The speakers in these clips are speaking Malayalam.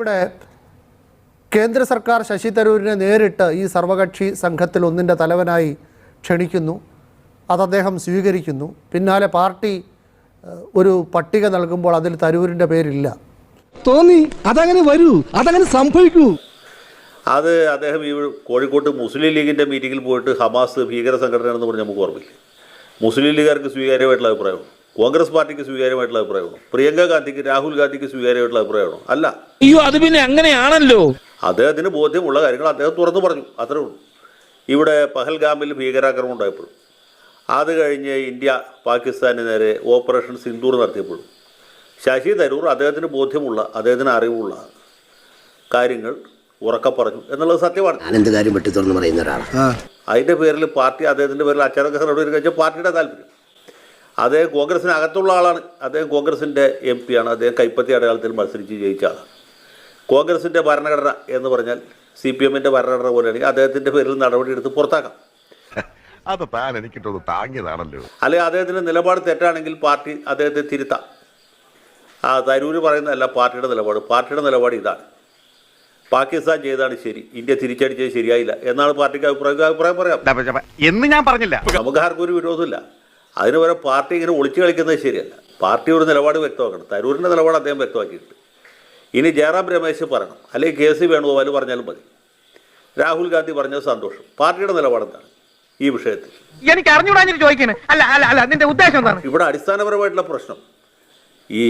ഇവിടെ കേന്ദ്ര സർക്കാർ ശശി തരൂരിനെ നേരിട്ട് ഈ സർവകക്ഷി സംഘത്തിൽ ഒന്നിന്റെ തലവനായി ക്ഷണിക്കുന്നു. അത് അദ്ദേഹം സ്വീകരിക്കുന്നു. പിന്നാലെ പാർട്ടി ഒരു പട്ടിക നൽകുമ്പോൾ അതിൽ തരൂരിന്റെ പേരില്ല. തോന്നി അതങ്ങനെ വരൂ അതങ്ങനെ സംഭവിക്കൂ. അത് അദ്ദേഹം ഈ കോഴിക്കോട്ട് മുസ്ലിം ലീഗിന്റെ മീറ്റിങ്ങിൽ പോയിട്ട് ഹമാസ് ഭീകര സംഘടനയാണെന്ന് പറഞ്ഞ് നമുക്ക് ഓർമ്മയില്ല? മുസ്ലിം ലീഗുകാർക്ക് സ്വീകാര്യമായിട്ടുള്ള അഭിപ്രായമാണ് കോൺഗ്രസ് പാർട്ടിക്ക് സ്വീകാര്യമായിട്ടുള്ള അഭിപ്രായമാണോ? പ്രിയങ്ക ഗാന്ധിക്ക് രാഹുൽ ഗാന്ധിക്ക് സ്വീകാര്യമായിട്ടുള്ള അഭിപ്രായമാണോ? അല്ല. അയ്യോ അത് പിന്നെ അങ്ങനെയാണല്ലോ അദ്ദേഹത്തിന് ബോധ്യമുള്ള കാര്യങ്ങൾ അദ്ദേഹം തുറന്നു പറഞ്ഞു. അത്രേ ഉള്ളൂ. ഇവിടെ പഹൽഗാമിൽ ഭീകരാക്രമണം ഉണ്ടായപ്പോഴും. അത് കഴിഞ്ഞ് ഇന്ത്യ പാകിസ്ഥാന് നേരെ ഓപ്പറേഷൻ സിന്ദൂർ നടത്തിയപ്പോഴും. ശശി തരൂർ അദ്ദേഹത്തിന് ബോധ്യമുള്ള അദ്ദേഹത്തിന് അറിവുള്ള കാര്യങ്ങൾ ഉറക്ക പറഞ്ഞു എന്നുള്ളത് സത്യമാണ്. എന്ത് കാര്യം വെട്ടി തുറന്ന് പറയുന്ന ഒരാളാണ് അതിന്റെ പേരിൽ പാർട്ടി അദ്ദേഹത്തിന്റെ പേരിൽ അച്ചടക്ക നടപടി കഴിച്ച പാർട്ടിയുടെ താല്പര്യം. അദ്ദേഹം കോൺഗ്രസിനകത്തുള്ള ആളാണ്. അദ്ദേഹം കോൺഗ്രസിന്റെ എം ആണ്. അദ്ദേഹം കൈപ്പത്തി അടയാളത്തിൽ മത്സരിച്ച് ജയിച്ച ആളാണ്. കോൺഗ്രസിന്റെ ഭരണഘടന എന്ന് പറഞ്ഞാൽ സി പി എമ്മിന്റെ ഭരണഘടന പോലെയാണെങ്കിൽ അദ്ദേഹത്തിന്റെ പേരിൽ നടപടിയെടുത്ത് പുറത്താക്കാം. അത് താൻ എനിക്ക് താങ്ങിയതാണല്ലോ. അല്ലെ അദ്ദേഹത്തിന്റെ നിലപാട് തെറ്റാണെങ്കിൽ പാർട്ടി അദ്ദേഹത്തെ തിരുത്താം. ആ തരൂര് പറയുന്നതല്ല പാർട്ടിയുടെ നിലപാട്. പാർട്ടിയുടെ നിലപാട് ഇതാണ്. പാകിസ്ഥാൻ ചെയ്താണ് ശരി. ഇന്ത്യ തിരിച്ചടിച്ചത് ശരിയായില്ല. എന്നാണ് പാർട്ടിക്ക് അഭിപ്രായം. അഭിപ്രായം പറയാം. എന്ന് ഞാൻ പറഞ്ഞില്ല. നമുക്ക് ആർക്കും ഒരു വിരോധമില്ല. അതിന് പകരം പാർട്ടി ഇങ്ങനെ ഒളിച്ചു കളിക്കുന്നത് ശരിയല്ല. പാർട്ടി ഒരു നിലപാട് വ്യക്തമാക്കണം. തരൂരിന്റെ നിലപാട് അദ്ദേഹം വ്യക്തമാക്കിയിട്ടുണ്ട്. ഇനി ജയറാം രമേശ് പറയണം. അല്ലെങ്കിൽ കെ സി വേണുഗോപാൽ പറഞ്ഞാലും മതി. രാഹുൽ ഗാന്ധി പറഞ്ഞത് സന്തോഷം. പാർട്ടിയുടെ നിലപാടെന്താണ് ഈ വിഷയത്തിൽ? എനിക്ക് അറിഞ്ഞു ചോദിക്കണേ. അല്ല അല്ല അല്ല നിന്റെ ഉദ്ദേശം എന്താണ്? ഇവിടെ അടിസ്ഥാനപരമായിട്ടുള്ള പ്രശ്നം. ഈ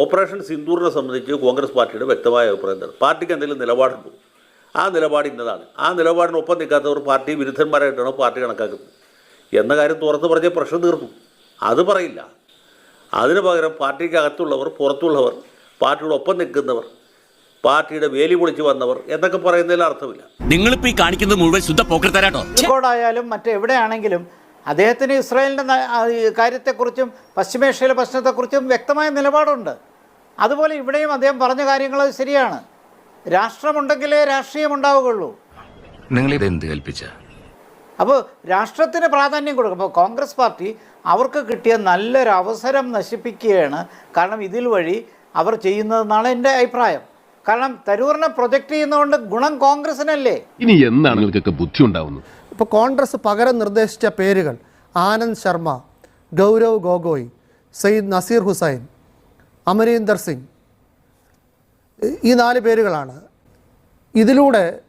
ഓപ്പറേഷൻ സിന്ദൂറിനെ സംബന്ധിച്ച് കോൺഗ്രസ് പാർട്ടിയുടെ വ്യക്തമായ അഭിപ്രായം എന്താണ്? പാർട്ടിക്ക് എന്തെങ്കിലും നിലപാടുണ്ടോ? ആ നിലപാട് ഇന്നതാണ്. ആ നിലപാടിനൊപ്പം നിൽക്കാത്തവർ പാർട്ടി വിരുദ്ധന്മാരായിട്ടാണ് പാർട്ടി കണക്കാക്കുന്നത്? എന്ന കാര്യം തുറന്നു പറഞ്ഞ പ്രശ്നം തീർന്നു. അത് പറയില്ല. അതിന് പകരം പാർട്ടിക്ക് അകത്തുള്ളവർ പുറത്തുള്ളവർ പാർട്ടിയുടെ ഒപ്പം നിൽക്കുന്നവർ പാർട്ടിയുടെ വേലി പൊളിച്ച് വന്നവർ എന്നൊക്കെ പറയുന്നതിൽ അർത്ഥമില്ല. നിങ്ങളിപ്പോ ഈ കാണിക്കുന്നത് മുഴുവൻ ശുദ്ധ പോക്കർത്തരാട്ടോ കോഴിക്കോടായാലും മറ്റെവിടെയാണെങ്കിലും അദ്ദേഹത്തിന് ഇസ്രായേലിന്റെ കാര്യത്തെക്കുറിച്ചും പശ്ചിമേഷ്യയിലെ പ്രശ്നത്തെക്കുറിച്ചും വ്യക്തമായ നിലപാടുണ്ട്. അതുപോലെ ഇവിടെയും അദ്ദേഹം പറഞ്ഞ കാര്യങ്ങൾ ശരിയാണ്. രാഷ്ട്രമുണ്ടെങ്കിലേ രാഷ്ട്രീയം ഉണ്ടാവുകയുള്ളൂ. നിങ്ങൾ ഇത് എന്ത് കൽപ്പിച്ച? അപ്പോൾ രാഷ്ട്രത്തിന് പ്രാധാന്യം കൊടുക്കും. അപ്പോൾ കോൺഗ്രസ് പാർട്ടി അവർക്ക് കിട്ടിയ നല്ലൊരു അവസരം നശിപ്പിക്കുകയാണ്. കാരണം ഇതിൽ വഴി അവർ ചെയ്യുന്നതെന്നാണ് എന്റെ അഭിപ്രായം. കാരണം തരൂറിനെ പ്രൊജക്റ്റ് ചെയ്യുന്നതുകൊണ്ട് ഗുണം കോൺഗ്രസിനല്ലേ? ഇനി എന്താണ് നിങ്ങൾക്കൊക്കെ ബുദ്ധി ഉണ്ടാവുന്നത്? ഇപ്പോൾ കോൺഗ്രസ് പകരം നിർദ്ദേശിച്ച പേരുകൾ ആനന്ദ് ശർമ്മ ഗൗരവ് ഗൊഗോയ് സയ്യിദ് നസീർ ഹുസൈൻ അമരീന്ദർ സിംഗ്. ഈ- നാല് പേരുകളാണ്. ഇതിലൂടെ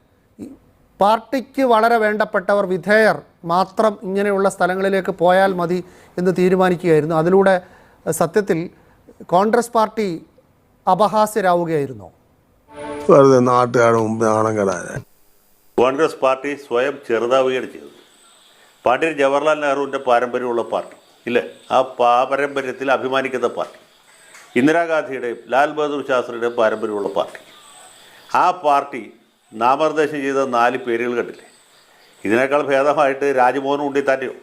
പാർട്ടിക്ക് വളരെ വേണ്ടപ്പെട്ടവർ വിധേയർ മാത്രം ഇങ്ങനെയുള്ള സ്ഥലങ്ങളിലേക്ക് പോയാൽ മതി എന്ന് തീരുമാനിക്കുകയായിരുന്നു. അതിലൂടെ സത്യത്തിൽ കോൺഗ്രസ് പാർട്ടി അപഹാസ്യരാവുകയായിരുന്നു. വെറുതെ നാട്ടുകാരുടെ മുമ്പ് നാണം കെടാൻ കോൺഗ്രസ് പാർട്ടി സ്വയം ചെറുതാവുകയാണ് ചെയ്തത്. പണ്ഡിറ്റ് ജവഹർലാൽ നെഹ്റുവിന്റെ പാരമ്പര്യമുള്ള പാർട്ടി ഇല്ലേ? ആ പാരമ്പര്യത്തിൽ അഭിമാനിക്കുന്ന പാർട്ടി. ഇന്ദിരാഗാന്ധിയുടെയും ലാൽ ബഹദൂർ ശാസ്ത്രിയുടെയും പാരമ്പര്യമുള്ള പാർട്ടി. ആ പാർട്ടി നാമനിർദ്ദേശം ചെയ്ത നാല് പേരുകൾ കണ്ടില്ലേ? ഇതിനേക്കാൾ ഭേദമായിട്ട് രാജ്മോഹൻ ഉണ്ണിത്താന്റെയോ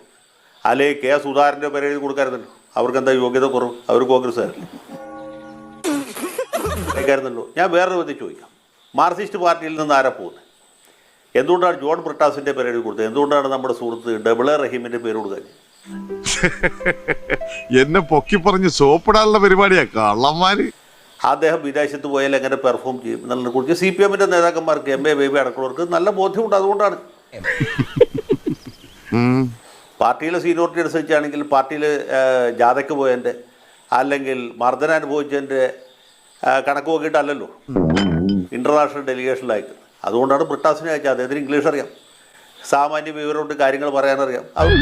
അല്ലെങ്കിൽ കെ സുധാകരന്റെ പേര് എഴുതി കൊടുക്കാറുണ്ടല്ലോ അവർക്ക് എന്താ യോഗ്യത കുറവ്? അവർ കോൺഗ്രസ്സുകാരല്ലേ കേൾക്കാറുണ്ടല്ലോ ഞാൻ വേറൊരു വിധത്തിൽ ചോദിക്കാം. മാർക്സിസ്റ്റ് പാർട്ടിയിൽ നിന്ന് ആരാ പോകുന്നത് എന്തുകൊണ്ടാണ് ജോൺ ബ്രിട്ടാസിന്റെ പേര് എഴുതി കൊടുത്തത്? എന്തുകൊണ്ടാണ് നമ്മുടെ സുഹൃത്ത് ഡബിൾ എ റഹീമിന്റെ പേര് കൊടുക്കാൻ എന്നെ പൊക്കി പറഞ്ഞ് സോപ്പിടാനുള്ള പരിപാടിയാ കള്ളന്മാര്. അദ്ദേഹം വിദേശത്ത് പോയാൽ എങ്ങനെ പെർഫോം ചെയ്യും എന്നുള്ളതിനെ കുറിച്ച് സി പി എമ്മിന്റെ നേതാക്കന്മാർക്ക് എം എ ബേബി അടക്കമുള്ളവർക്ക് നല്ല ബോധ്യമുണ്ട് അതുകൊണ്ടാണ്. പാർട്ടിയിലെ സീനിയോറിറ്റി അനുസരിച്ചാണെങ്കിൽ പാർട്ടിയിൽ ജാഥയ്ക്ക് പോയതിന്റെ അല്ലെങ്കിൽ മർദ്ദനം അനുഭവിച്ചതിന്റെ കണക്ക് നോക്കിയിട്ടല്ലല്ലോ ഇന്റർനാഷണൽ ഡെലിഗേഷനിലായിട്ട് അതുകൊണ്ടാണ് ബ്രിട്ടാസിനെ അയച്ചത്. അദ്ദേഹത്തിന് ഇംഗ്ലീഷ് അറിയാം. സാമാന്യ വിവരമുണ്ട് കാര്യങ്ങൾ പറയാനറിയാം. അത്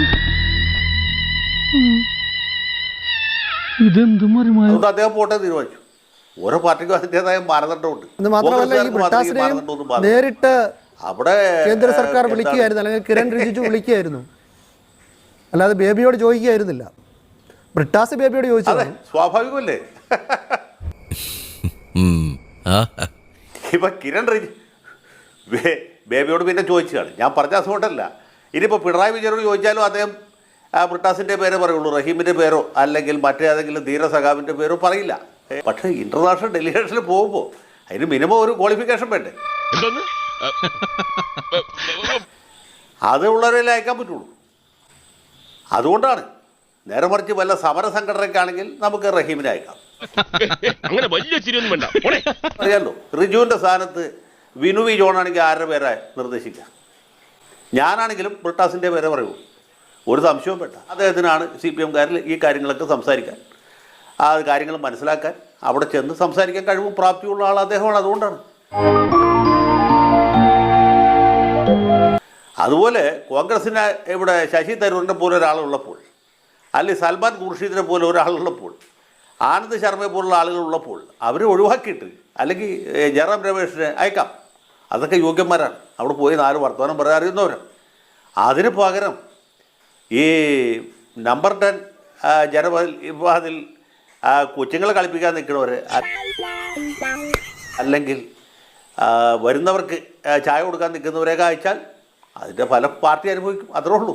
അതുകൊണ്ട് അദ്ദേഹം പോട്ടെ തീരുമാനിച്ചു. ഓരോ പാർട്ടിക്കും അതിന്റെതായ മാനദണ്ഡമുണ്ട്. നേരിട്ട് അവിടെ കേന്ദ്ര സർക്കാർ? വിളിക്കുകയായിരുന്നു അല്ലെങ്കിൽ കിരൺ റിജിജു വിളിക്കുകയായിരുന്നു. അല്ലാതെ ബേബിയോട് ചോദിക്കുകയായിരുന്നില്ല. ബ്രിട്ടാസ് ബേബിയോട് ചോദിച്ചത് സ്വാഭാവികമല്ലേ? ഇപ്പൊ കിരൺ റിജി ബേബിയോട് പിന്നെ ചോദിച്ചതാണ്. ഞാൻ പറഞ്ഞ അതുകൊണ്ടല്ല ഇനിയിപ്പോൾ പിണറായി വിജയനോട് ചോദിച്ചാലും അദ്ദേഹം ബ്രിട്ടാസിന്റെ ബ്രിട്ടാസിന്റെ പേരെ പറയുള്ളൂ റഹീമിന്റെ പേരോ അല്ലെങ്കിൽ മറ്റേതെങ്കിലും ധീരസഖാവിന്റെ പേരോ പറയില്ല. പക്ഷേ ഇന്റർനാഷണൽ ഡെലിഗേഷനിൽ പോകുമ്പോൾ അതിന് മിനിമം ഒരു ക്വാളിഫിക്കേഷൻ വേണ്ടേ? അത് ഉള്ളവരെ അയക്കാൻ പറ്റുള്ളൂ. അതുകൊണ്ടാണ് നേരെ മറിച്ച് വല്ല സമര സംഘടനയ്ക്കാണെങ്കിൽ നമുക്ക് റഹീമിനെ അയക്കാം. അങ്ങനെ വലിയ ചിരിയൊന്നും വേണ്ട. അറിയാലോ റിജുവിന്റെ സ്ഥാനത്ത് വിനു വി ജോണാണെങ്കിൽ ആരുടെ പേരെ നിർദ്ദേശിക്കാം ഞാനാണെങ്കിലും ബ്രിട്ടാസിന്റെ പേരെ പറയൂ. ഒരു സംശയവും പെട്ട അദ്ദേഹത്തിനാണ് സി പി എംകാരിൽ ഈ കാര്യങ്ങളൊക്കെ സംസാരിക്കാൻ. ആ കാര്യങ്ങൾ മനസ്സിലാക്കാൻ അവിടെ ചെന്ന് സംസാരിക്കാൻ കഴിവും പ്രാപ്തിയുള്ള ആൾ അദ്ദേഹമാണ് അതുകൊണ്ടാണ്. അതുപോലെ കോൺഗ്രസിന് ഇവിടെ ശശി തരൂരിനെ പോലെ ഒരാളുള്ളപ്പോൾ അല്ലെങ്കിൽ സൽമാൻ ഖുർഷീദിനെ പോലെ ഒരാളുള്ളപ്പോൾ ആനന്ദ് ശർമ്മയെ പോലുള്ള ആളുകളുള്ളപ്പോൾ അവരെ ഒഴിവാക്കിയിട്ട് അല്ലെങ്കിൽ ജയറാം രമേഷിനെ അയക്കാം. അതൊക്കെ യോഗ്യന്മാരാണ്. അവിടെ പോയി നാല് വർത്തമാനം പറയാൻ അറിയുന്നവരാണ്. അതിന് പകരം ഈ നമ്പർ ടെൻ ജനവിഭാഗത്തിൽ കൊച്ചുങ്ങളെ കളിപ്പിക്കാൻ നിൽക്കുന്നവർ അല്ലെങ്കിൽ വരുന്നവർക്ക് ചായ കൊടുക്കാൻ നിൽക്കുന്നവരെയൊക്കെ അയച്ചാൽ അതിന്റെ ഫലം പാർട്ടി അനുഭവിക്കും. അത്രേ ഉള്ളൂ.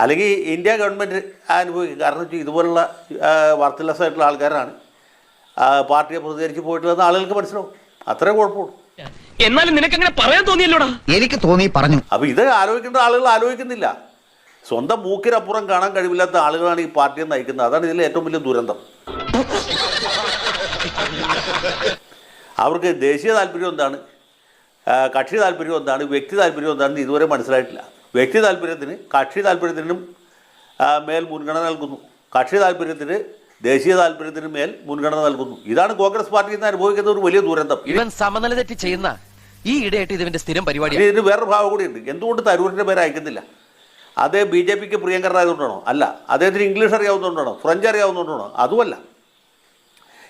അല്ലെങ്കിൽ ഇന്ത്യ ഗവൺമെന്റ് അനുഭവിക്കും. കാരണം വെച്ചാൽ ഇതുപോലുള്ള വർത്തലെസ് ആയിട്ടുള്ള ആൾക്കാരാണ് ആ, പാർട്ടിയെ പ്രതികരിച്ച് പോയിട്ടുള്ളതെന്ന് ആളുകൾക്ക് മനസ്സിലാവും. അത്രേ കുഴപ്പമുള്ളൂ. എന്നാലും നിനക്ക് അങ്ങനെ പറയാൻ തോന്നിയല്ലോടാ? എനിക്ക് തോന്നി പറഞ്ഞു. അപ്പോൾ ഇത് ആലോചിക്കേണ്ട ആളുകൾ ആലോചിക്കുന്നില്ല. സ്വന്തം മൂക്കിനപ്പുറം കാണാൻ കഴിവില്ലാത്ത ആളുകളാണ് ഈ പാർട്ടിയെ നയിക്കുന്നത്. അതാണ് ഇതിലെ ഏറ്റവും വലിയ ദുരന്തം. അവർക്ക് ദേശീയ താല്പര്യം എന്താണ്? കക്ഷി താല്പര്യം എന്താണ്? വ്യക്തി താല്പര്യം എന്താണെന്ന് ഇതുവരെ മനസ്സിലായിട്ടില്ല. വ്യക്തി താല്പര്യത്തിന് കക്ഷി താല്പര്യത്തിനും മേൽ മുൻഗണന നൽകുന്നു. കക്ഷി താല്പര്യത്തിന് ദേശീയ താല്പര്യത്തിന് മേൽ മുൻഗണന നൽകുന്നു. ഇതാണ് കോൺഗ്രസ് പാർട്ടിയിൽ നിന്ന് അനുഭവിക്കുന്ന ഒരു വലിയ ദുരന്തം. ഇവൻ സമനില തെറ്റി ചെയ്യുന്ന ഈ ഇടയായിട്ട് ഇതിന്റെ സ്ഥിരം പരിപാടി ഇതിന് വേറൊരു ഭാവം കൂടിയുണ്ട് എന്തുകൊണ്ട് തരൂരിന്റെ പേര് അയക്കുന്നില്ല? അതേ ബി ജെ പിക്ക് പ്രിയങ്കരനായതുകൊണ്ടാണോ? അല്ല. അദ്ദേഹത്തിന് ഇംഗ്ലീഷ് അറിയാവുന്നതുകൊണ്ടാണോ? ഫ്രഞ്ച് അറിയാവുന്നതുകൊണ്ടാണോ? അതുമല്ല.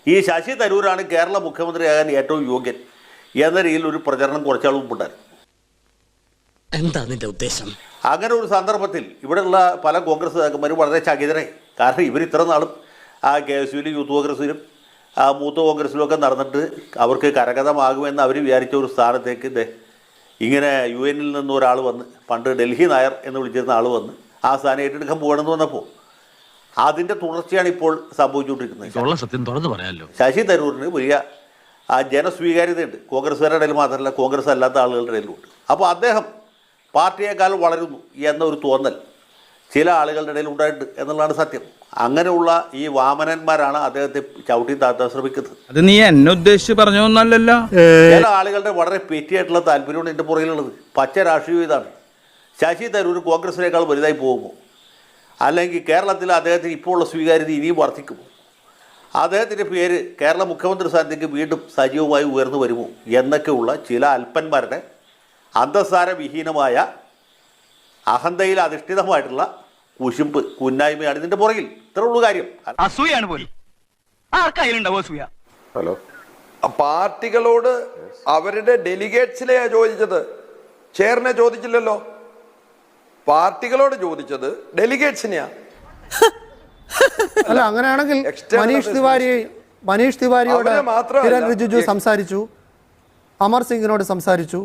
ഈ ശശി തരൂരാണ് കേരള മുഖ്യമന്ത്രിയാകാൻ ഏറ്റവും യോഗ്യൻ. എന്ന രീതിയിൽ ഒരു പ്രചരണം കുറച്ചാൾ മുമ്പുണ്ടായിരുന്നു. എന്താ നിന്റെ ഉദ്ദേശം? അങ്ങനെ ഒരു സന്ദർഭത്തിൽ ഇവിടെയുള്ള പല കോൺഗ്രസ് നേതാക്കന്മാരും വളരെ ചകിതരായി. കാരണം ഇവർ ഇത്ര നാളും ആ കെ എസ് യുവിലും യൂത്ത് കോൺഗ്രസിലും ആ മൂത്ത കോൺഗ്രസിലും ഒക്കെ നടന്നിട്ട് അവർക്ക് കരകതമാകുമെന്ന് അവർ വിചാരിച്ച ഒരു സ്ഥാനത്തേക്ക് ഇങ്ങനെ യു എനിൽ നിന്ന് ഒരാൾ വന്ന് പണ്ട് ഡൽഹി നായർ എന്ന് വിളിച്ചിരുന്ന ആൾ വന്ന് ആ സ്ഥാനം ഏറ്റെടുക്കാൻ പോകണമെന്ന് വന്നപ്പോൾ അതിന്റെ തുടർച്ചയാണ് ഇപ്പോൾ സംഭവിച്ചുകൊണ്ടിരിക്കുന്നത്. സത്യം തുറന്നു പറയാമല്ലോ ശശി തരൂരിന് വലിയ ആ ജനസ്വീകാര്യതയുണ്ട്. കോൺഗ്രസ്സുകാരുടെ ഇടയിൽ മാത്രമല്ല കോൺഗ്രസ് അല്ലാത്ത ആളുകളുടെ ഇടയിലുമുണ്ട്. അപ്പോൾ അദ്ദേഹം പാർട്ടിയേക്കാൾ വളരുന്നു എന്നൊരു തോന്നൽ ചില ആളുകളുടെ ഇടയിൽ ഉണ്ടായിട്ടുണ്ട് എന്നുള്ളതാണ് സത്യം. അങ്ങനെയുള്ള ഈ വാമനന്മാരാണ് അദ്ദേഹത്തെ ചവിട്ടി താത്താൻ ശ്രമിക്കുന്നത്. അത് നീ എന്നെ ഉദ്ദേശിച്ച് പറഞ്ഞൊന്നല്ലല്ലോ ചില ആളുകളുടെ വളരെ പെറ്റിയായിട്ടുള്ള താല്പര്യമാണ് എന്റെ പുറകിലുള്ളത്. പച്ച രാഷ്ട്രീയം ഇതാണ്. ശശി തരൂർ കോൺഗ്രസിനേക്കാൾ വലുതായി പോകുമോ? അല്ലെങ്കിൽ കേരളത്തിൽ അദ്ദേഹത്തിന് ഇപ്പോഴുള്ള സ്വീകാര്യത ഇനിയും വർദ്ധിക്കുമോ? അദ്ദേഹത്തിന്റെ പേര് കേരള മുഖ്യമന്ത്രി സ്ഥാനത്തേക്ക് വീണ്ടും സജീവമായി ഉയർന്നു വരുമോ എന്നൊക്കെയുള്ള ചില അല്പന്മാരുടെ അന്തസ്സാരവിഹീനമായ അഹന്തയിൽ അധിഷ്ഠിതമായിട്ടുള്ള കുശുമ്പ് കുന്നായ്മയാണ് ഇതിന്റെ പുറകിൽ. ഇത്രയുള്ളൂ കാര്യം. അസൂയാണ് പോലും. ഹലോ. അസൂയ പാർട്ടികളോട് അവരുടെ ഡെലിഗേറ്റ്സിലെയാ ചോദിച്ചത്. ചെയറിനെ ചോദിച്ചില്ലല്ലോ. പാർട്ടികളോട് ചോദിച്ചത് ഡെലിഗേറ്റ്സിനെയാ അല്ല അങ്ങനെയാണെങ്കിൽ മനീഷ് തിവാരി മനീഷ് തിവാരിയോട് കിരൺ റിജിജു സംസാരിച്ചു. അമർ സിംഗിനോട് സംസാരിച്ചു.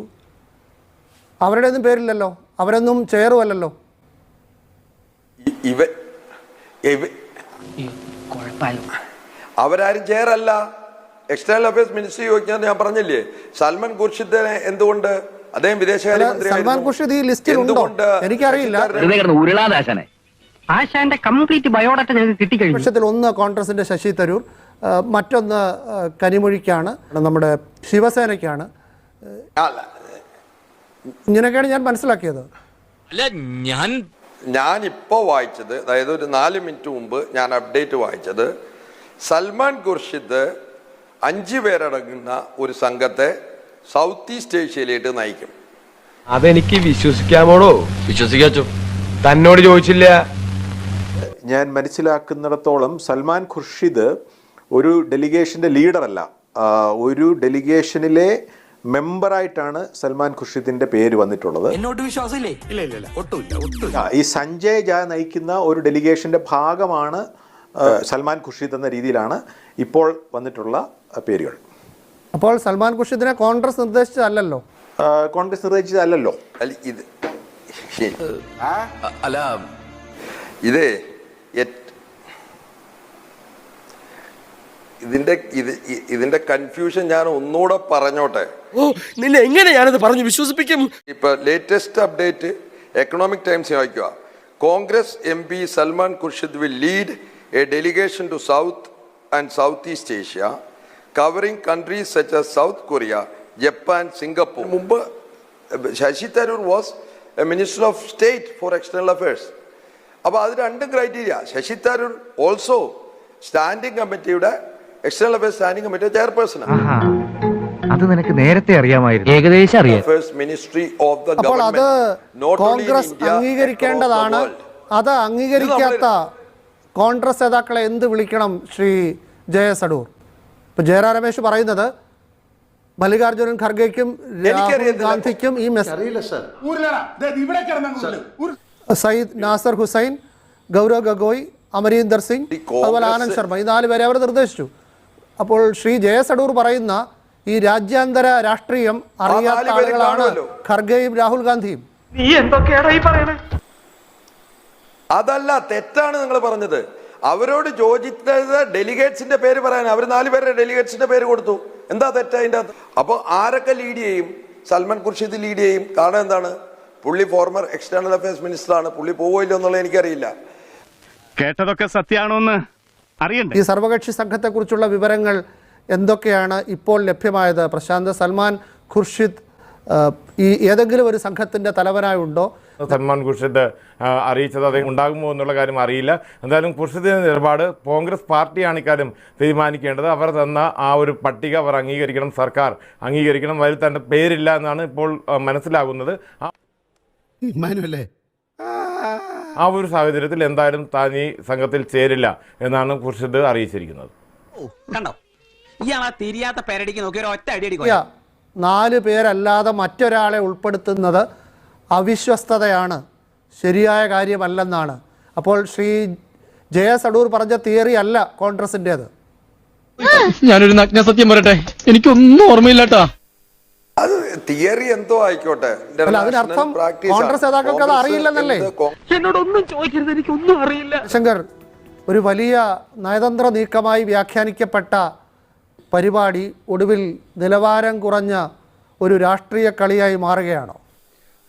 അവരുടെ ഒന്നും പേരില്ലല്ലോ. അവരൊന്നും ചേറുമല്ലോ ഇവ അവരാരും ചെയറല്ല. എക്സ്റ്റേണൽ അഫയേഴ്സ് മിനിസ്റ്റർ ചോദിക്കുന്നത് ഞാൻ പറഞ്ഞില്ലേ? സൽമാൻ ഖുർഷിദിനെ എന്തുകൊണ്ട് അദ്ദേഹം വിദേശകാര്യമന്ത്രി എനിക്കറിയില്ല. ആശാന്റെ കംപ്ലീറ്റ് ബയോഡാറ്റ ഞങ്ങൾക്ക് കിട്ടിക്കഴിഞ്ഞു. പക്ഷത്തിൽ ഒന്ന് കോൺഗ്രസിന്റെ ശശി തരൂർ മറ്റൊന്ന് കനിമൊഴിക്കാണ് നമ്മുടെ ശിവസേനയ്ക്കാണ്. ഇങ്ങനെയൊക്കെയാണ് ഞാൻ മനസ്സിലാക്കിയത്. അല്ല ഞാൻ ഞാൻ ഇപ്പോൾ വായിച്ചത് അതായത് ഒരു നാല് മിനിറ്റ് മുമ്പ് ഞാൻ അപ്ഡേറ്റ് വായിച്ചത് സൽമാൻ ഖുർഷിദ് അഞ്ച് പേരടങ്ങുന്ന ഒരു സംഘത്തെ സൗത്ത് ഈസ്റ്റ് ഏഷ്യയിലേക്ക് നയിക്കും. അതെനിക്ക് വിശ്വസിക്കാമോടോ? വിശ്വസിക്കാച്ചോ. തന്നോട് ചോദിച്ചില്ല. ഞാൻ മനസ്സിലാക്കുന്നിടത്തോളം സൽമാൻ ഖുർഷിദ് ഒരു ഡെലിഗേഷന്റെ ലീഡറല്ല. ഒരു ഡെലിഗേഷനിലെ മെമ്പറായിട്ടാണ് സൽമാൻ ഖുർഷിദിന്റെ പേര് വന്നിട്ടുള്ളത്. എന്നോട് വിശ്വാസമില്ലേ? ഇല്ല ഇല്ല ഇല്ല. ഒട്ടുമില്ല ഒട്ടുമില്ല. ആ, ഈ സഞ്ജയ് ജാ നയിക്കുന്ന ഒരു ഡെലിഗേഷന്റെ ഭാഗമാണ് സൽമാൻ ഖുർഷിദ് എന്ന രീതിയിലാണ് ഇപ്പോൾ വന്നിട്ടുള്ള പേരുകൾ. അപ്പോൾ സൽമാൻ ഖുർഷിദിനെ കോൺഗ്രസ് നിർദ്ദേശിച്ചതല്ലോ കോൺഗ്രസ് നിർദ്ദേശിച്ചതല്ലോ ഇത് അല്ല. ഇത് ഇതിന്റെ ഇത് ഇതിന്റെ കൺഫ്യൂഷൻ ഞാൻ ഒന്നുകൂടെ പറഞ്ഞോട്ടെ. നിന്നെ എങ്ങനെ ഞാനത് പറഞ്ഞു വിശ്വസിപ്പിക്കും? ഇപ്പൊ ലേറ്റസ്റ്റ് അപ്ഡേറ്റ് എക്കണോമിക് ടൈംസ് വായിക്കുക Congress M P Salman Khurshid will lead a delegation to south and south east Asia, covering countries such as South Korea, Japan, Singapore. മുമ്പ് Shashi Tharoor was a minister of state for external affairs അപ്പോൾ അത് രണ്ടും criteria Shashi Tharoor also standing കമ്മിറ്റിയുടെ എക്സ്റ്റേണൽ അഫയേഴ്സ് സ്റ്റാൻഡിംഗ് കമ്മിറ്റിയുടെ ചെയർപേഴ്സണാണ് അത് നിനക്ക് നേരത്തെ അറിയാമായിരുന്നു. ഏകദേശം അറിയാം. മിനിസ്ട്രി ഓഫ് ദ അപ്പോൾ അത് കോൺഗ്രസ് അംഗീകരിക്കേണ്ടതാണ്. അത് അംഗീകരിക്കാത്ത കോൺഗ്രസ് നേതാക്കളെ എന്ത് വിളിക്കണം ശ്രീ ജയസ് അടൂർ? ഇപ്പൊ ജയറാം രമേശ് പറയുന്നത് മല്ലികാർജുനൻ ഖർഗേക്കും ഗാന്ധിക്കും ഈ മെസ്സേജ് സയ്യിദ് നാസർ ഹുസൈൻ ഗൗരവ് ഗഗോയ് അമരീന്ദർ സിംഗ് അതുപോലെ ആനന്ദ് ശർമ്മ ഈ നാല് പേരെ അവർ നിർദ്ദേശിച്ചു. അപ്പോൾ ശ്രീ ജയസ് അടൂർ പറയുന്ന ഈ രാജ്യാന്തര രാഷ്ട്രീയം അറിയാത്ത ആളുകളാണ് ഖർഗയും ഖർഗെയും രാഹുൽ ഗാന്ധിയും. നീ എന്തൊക്കെയാണ് ഈ പറയണേ അതല്ല തെറ്റാണ് നിങ്ങൾ പറഞ്ഞത്. അവരോട് ചോദിച്ചത് ഡെലിഗേറ്റ്സിന്റെ പേര് പറയാൻ. അവർ നാല് പേരുടെ ഡെലിഗേറ്റ്സിന്റെ പേര് കൊടുത്തു. എന്താ തെറ്റ് അതിന്റെ അകത്ത്? അപ്പോൾ ആരൊക്കെ ലീഡ് ചെയ്യും? സൽമാൻ ഖുർഷിദ് ലീഡ് ചെയ്യും. കാരണം എന്താണ്? പുള്ളി ഫോർമർ എക്സ്റ്റേണൽ അഫയേഴ്സ് മിനിസ്റ്ററാണ് പുള്ളി പോവില്ലോ എന്നുള്ളത് എനിക്കറിയില്ല. കേട്ടതൊക്കെ സത്യമാണോന്ന് അറിയണ്ട? ഈ സർവകക്ഷി സംഘത്തെക്കുറിച്ചുള്ള വിവരങ്ങൾ എന്തൊക്കെയാണ് ഇപ്പോൾ ലഭ്യമായത്? പ്രശാന്ത് സൽമാൻ ഖുർഷിദ് ഈ ഏതെങ്കിലും ഒരു സംഘത്തിന്റെ തലവനായുണ്ടോ? സൽമാൻ ഖുർഷിദ് അറിയിച്ചത് അദ്ദേഹം ഉണ്ടാകുമോ എന്നുള്ള കാര്യം അറിയില്ല. എന്തായാലും ഖുർഷിദിന്റെ നിലപാട് കോൺഗ്രസ് പാർട്ടിയാണ് ഇക്കാര്യം തീരുമാനിക്കേണ്ടത്. അവർ തന്ന ആ ഒരു പട്ടിക അവർ അംഗീകരിക്കണം സർക്കാർ അംഗീകരിക്കണം. അതിൽ തന്റെ പേരില്ല എന്നാണ് ഇപ്പോൾ മനസ്സിലാകുന്നത്. ആ- ആ ഒരു സാഹചര്യത്തിൽ എന്തായാലും താൻ ഈ സംഘത്തിൽ ചേരില്ല എന്നാണ് ഖുർഷിദ് അറിയിച്ചിരിക്കുന്നത്. കണ്ടോ? ഇയാളാ തിരിയാത്ത പേരടിക്ക് നോക്കി ഒരു ഒറ്റ അടി നാല് പേരല്ലാതെ മറ്റൊരാളെ ഉൾപ്പെടുത്തുന്നത് അവിശ്വസ്തതയാണ്. ശരിയായ കാര്യമല്ലെന്നാണ്. അപ്പോൾ ശ്രീ ജയ സടൂർ പറഞ്ഞ തിയറി അല്ല കോൺഗ്രസിന്റേത് ഞാനൊരു നഗ്നസത്യം പറയട്ടെ. എനിക്കൊന്നും ഓർമ്മയില്ലട്ടാ. അത് തിയറി എന്തോ ആയിക്കോട്ടെ. അല്ല, അതിനർത്ഥം. കോൺഗ്രസ് നേതാക്കൾക്ക് അത് അറിയില്ലെന്നല്ലേ? എന്നോടൊന്നും ചോദിക്കരുത്. എനിക്കൊന്നും അറിയില്ല. ശങ്കർ ഒരു വലിയ നയതന്ത്ര നീക്കമായി വ്യാഖ്യാനിക്കപ്പെട്ട പരിപാടി ഒടുവിൽ നിലവാരം കുറഞ്ഞ ഒരു രാഷ്ട്രീയ കളിയായി മാറുകയാണോ?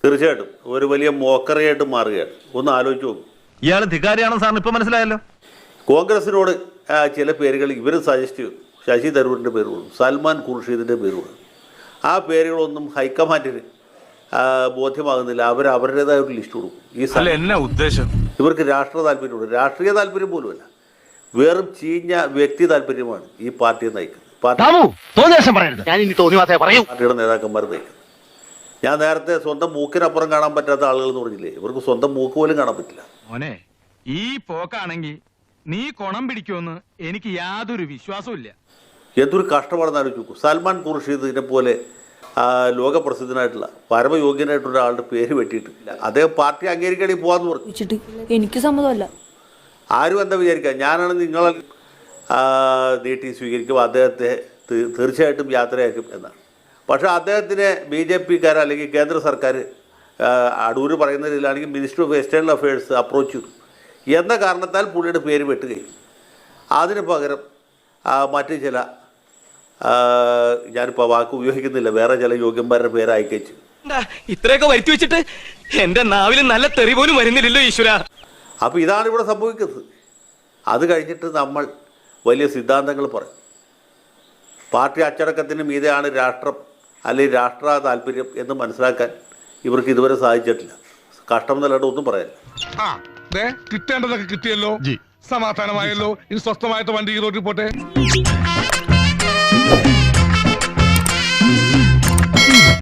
തീർച്ചയായിട്ടും. ഒരു വലിയ മോക്കറിയായിട്ട് മാറുകയാണ്. ഒന്ന് ആലോചിച്ച് നോക്കും. ഇയാൾ ധികാരിയാണെന്ന് സാറിന് ഇപ്പൊ മനസ്സിലായല്ലോ? കോൺഗ്രസിനോട് ചില പേരുകൾ ഇവർ സജസ്റ്റ് ചെയ്തു. ശശി തരൂരിന്റെ പേര് കൊടുക്കും സൽമാൻ ഖുർഷീദിന്റെ പേര് കൊടുക്കും ആ പേരുകളൊന്നും ഹൈക്കമാൻഡിന് ബോധ്യമാകുന്നില്ല. അവർ അവരുടേതായ ഒരു ലിസ്റ്റ് കൊടുക്കും. ഈ എന്നാ ഉദ്ദേശം? ഇവർക്ക് രാഷ്ട്രീയ താല്പര്യമുണ്ട്. രാഷ്ട്രീയ താല്പര്യം പോലുമല്ല. വെറും ചീഞ്ഞ വ്യക്തി താല്പര്യമാണ് ഈ പാർട്ടിയെ നയിക്കുന്നത്. പാർട്ടിയുടെ നേതാക്കന്മാർ നയിക്കുന്നത്. ഞാൻ നേരത്തെ സ്വന്തം മൂക്കിനപ്പുറം കാണാൻ പറ്റാത്ത ആളുകൾ എന്ന് പറഞ്ഞില്ലേ? ഇവർക്ക് സ്വന്തം മൂക്ക് പോലും കാണാൻ പറ്റില്ല. മോനെ ഈ പോക്കാണെങ്കിൽ നീ കൊണം പിടിക്കുമെന്ന് എനിക്ക് യാതൊരു വിശ്വാസവും ഇല്ല. എന്തൊരു കഷ്ടമാണെന്ന് ആലോചിച്ച് നോക്കൂ സൽമാൻ ഖുർഷീദിനെ പോലെ ലോക ലോകപ്രസിദ്ധനായിട്ടുള്ള പരമയോഗ്യനായിട്ടുള്ള ഒരാളുടെ പേര് വെട്ടിയിട്ടില്ല അദ്ദേഹം പാർട്ടി അംഗീകരിക്കണമെങ്കിൽ പോവാന്ന് പറഞ്ഞു. എനിക്ക് സമ്മതമല്ല. ആരും എന്താ വിചാരിക്കുക ഞാനാണ് നിങ്ങളെ നീട്ടി സ്വീകരിക്കും അദ്ദേഹത്തെ തീർച്ചയായിട്ടും യാത്രയാക്കും എന്നാണ്. പക്ഷേ അദ്ദേഹത്തിനെ ബി ജെ പിക്കാർ അല്ലെങ്കിൽ കേന്ദ്ര സർക്കാർ അടൂർ പറയുന്ന രീതിയിലാണെങ്കിൽ minister of external affairs approach ചെയ്തു എന്ന കാരണത്താൽ പുള്ളിയുടെ പേര് വെട്ടുകയും. അതിന് പകരം മറ്റ് ചില ഞാനിപ്പോൾ വാക്ക് ഉപയോഗിക്കുന്നില്ല വേറെ ചില യോഗ്യന്മാരുടെ പേര് അയക്കച്ചു. ഇത്രയൊക്കെ വരുത്തി വെച്ചിട്ട്? എന്റെ നാവിൽ നല്ല തെറി പോലും വരുന്നില്ലല്ലോ ഈശ്വര. അപ്പോൾ ഇതാണ് ഇവിടെ സംഭവിക്കുന്നത്. അത് കഴിഞ്ഞിട്ട് നമ്മൾ വലിയ സിദ്ധാന്തങ്ങൾ പറയും. പാർട്ടി അച്ചടക്കത്തിന് മീതെയാണ് രാഷ്ട്രം അല്ലെങ്കിൽ രാഷ്ട്ര താല്പര്യം എന്ന് മനസ്സിലാക്കാൻ ഇവർക്ക് ഇതുവരെ സാധിച്ചിട്ടില്ല. കഷ്ടം എന്നല്ലാണ്ട് ഒന്നും പറയാനില്ല കിട്ടേണ്ടതൊക്കെ കിട്ടിയല്ലോ. സമാധാനമായല്ലോ. ഇനി സ്വസ്ഥമായിട്ട് വണ്ടി ഈ റോഡിൽ പോട്ടെ.